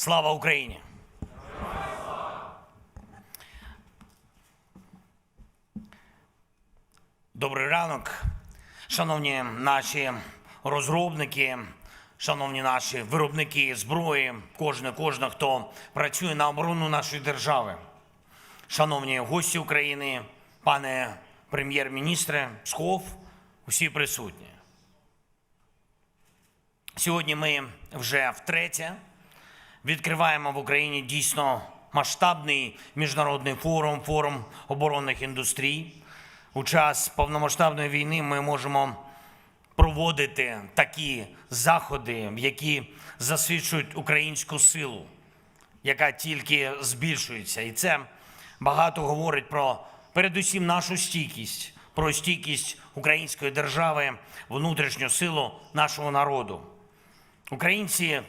Слава Україні! Добрий ранок, шановні наші розробники, шановні наші виробники зброї, кожне, кожна, хто працює на оборону нашої держави. Шановні гості України, пане прем'єр-міністре, Псков, усі присутні. Сьогодні ми вже втретє відкриваємо в Україні дійсно масштабний міжнародний форум, форум оборонних індустрій. У час повномасштабної війни ми можемо проводити такі заходи, які засвідчують українську силу, яка тільки збільшується. І це багато говорить про передусім нашу стійкість, про стійкість української держави, внутрішню силу нашого народу. Українці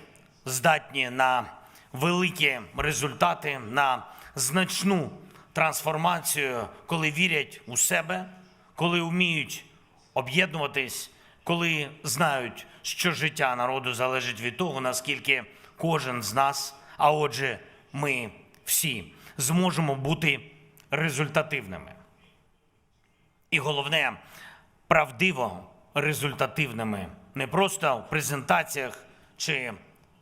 здатні на великі результати, на значну трансформацію, коли вірять у себе, коли вміють об'єднуватись, коли знають, що життя народу залежить від того, наскільки кожен з нас, а отже, ми всі зможемо бути результативними. І головне, правдиво результативними не просто в презентаціях чи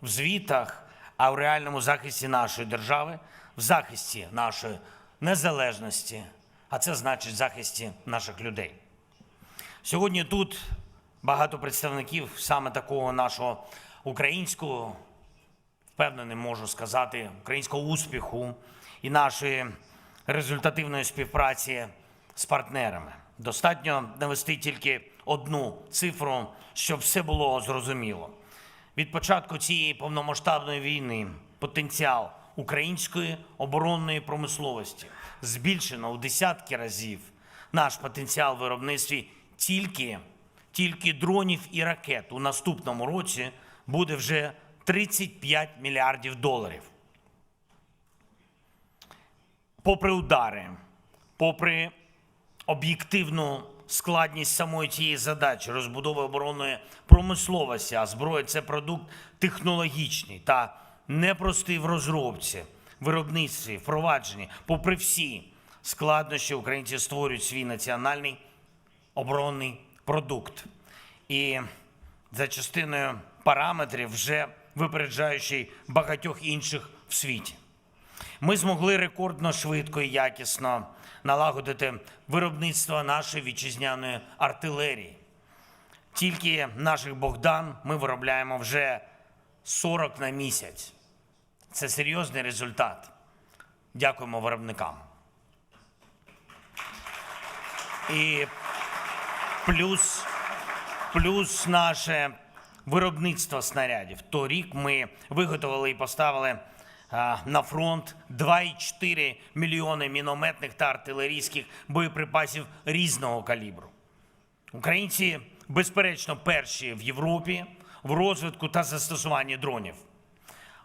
в звітах, а в реальному захисті нашої держави, в захисті нашої незалежності, а це значить захисті наших людей. Сьогодні тут багато представників саме такого нашого українського, впевнений, можу сказати, українського успіху і нашої результативної співпраці з партнерами. Достатньо навести тільки одну цифру, щоб все було зрозуміло. Від початку цієї повномасштабної війни потенціал української оборонної промисловості збільшено у десятки разів. Наш потенціал в виробництві тільки, тільки дронів і ракет у наступному році буде вже 35 мільярдів доларів. Попри удари, попри об'єктивну складність самої цієї задачі розбудови оборонної промисловості, а зброя це продукт технологічний та непростий в розробці, виробництві, впровадженні. Попри всі складнощі, українці створюють свій національний оборонний продукт. І за частиною параметрів, вже випереджаючи багатьох інших в світі. Ми змогли рекордно швидко і якісно налагодити виробництво нашої вітчизняної артилерії. Тільки наших Богдан ми виробляємо вже 40 на місяць. Це серйозний результат. Дякуємо виробникам. І плюс, плюс наше виробництво снарядів. Торік ми виготовили і поставили на фронт 2,4 мільйони мінометних та артилерійських боєприпасів різного калібру. Українці, безперечно, перші в Європі в розвитку та застосуванні дронів.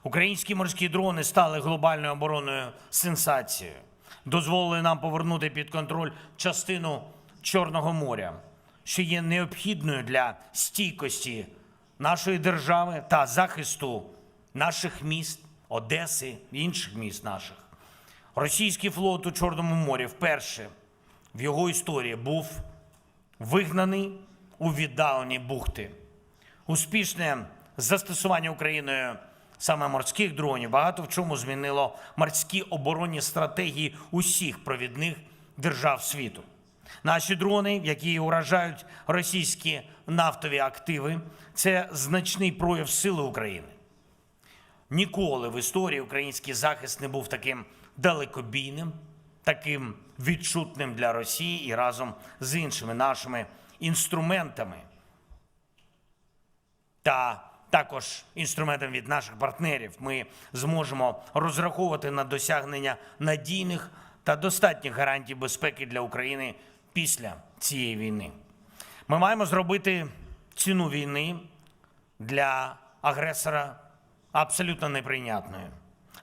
Українські морські дрони стали глобальною оборонною сенсацією, дозволили нам повернути під контроль частину Чорного моря, що є необхідною для стійкості нашої держави та захисту наших міст, Одеси інших міст наших. Російський флот у Чорному морі вперше в його історії був вигнаний у віддалені бухти. Успішне застосування Україною саме морських дронів багато в чому змінило морські оборонні стратегії усіх провідних держав світу. Наші дрони, які уражають російські нафтові активи, це значний прояв сили України. Ніколи в історії український захист не був таким далекобійним, таким відчутним для Росії і разом з іншими нашими інструментами та також інструментом від наших партнерів ми зможемо розраховувати на досягнення надійних та достатніх гарантій безпеки для України після цієї війни. Ми маємо зробити ціну війни для агресора абсолютно неприйнятною.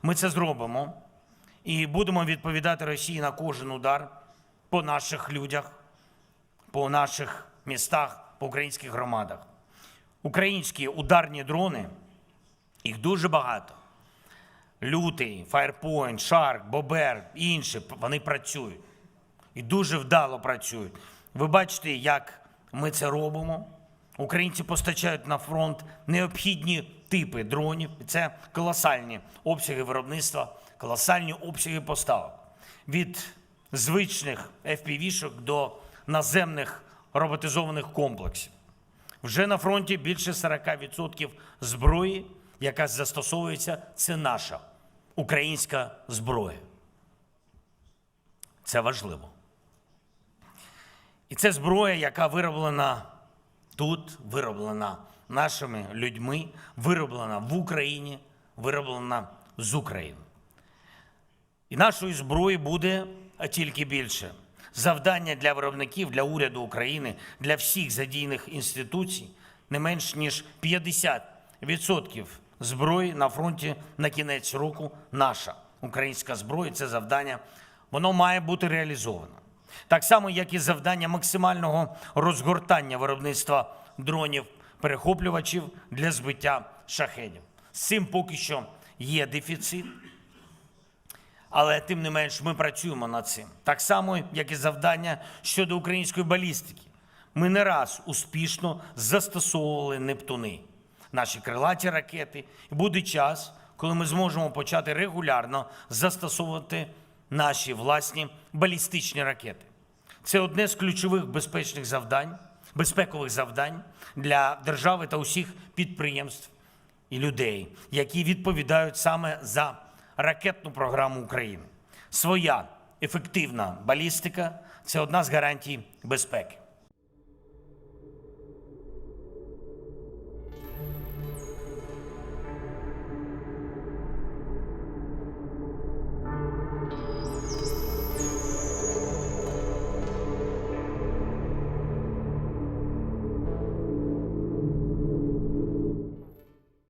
Ми це зробимо і будемо відповідати Росії на кожен удар по наших людях, по наших містах, по українських громадах. Українські ударні дрони, їх дуже багато. Лютий, Firepoint, Shark, Бобер, інші вони працюють і дуже вдало працюють. Ви бачите, як ми це робимо. Українці постачають на фронт необхідні типи дронів. Це колосальні обсяги виробництва, колосальні обсяги поставок. Від звичних FPV-шок до наземних роботизованих комплексів. Вже на фронті більше 40% зброї, яка застосовується, це наша українська зброя. Це важливо. І це зброя, яка вироблена тут, вироблена нашими людьми, вироблена в Україні, вироблена з України. І нашої зброї буде тільки більше. Завдання для виробників, для уряду України, для всіх задійних інституцій не менш ніж 50% зброї на фронті на кінець року наша українська зброя. Це завдання, воно має бути реалізовано. Так само, як і завдання максимального розгортання виробництва дронів перехоплювачів для збиття шахедів. З цим поки що є дефіцит. Але тим не менш ми працюємо над цим. Так само, як і завдання щодо української балістики. Ми не раз успішно застосовували Нептуни, наші крилаті ракети. Буде час, коли ми зможемо почати регулярно застосовувати наші власні балістичні ракети. Це одне з ключових безпечних завдань, безпекових завдань для держави та усіх підприємств і людей, які відповідають саме за ракетну програму України. Своя ефективна балістика це одна з гарантій безпеки.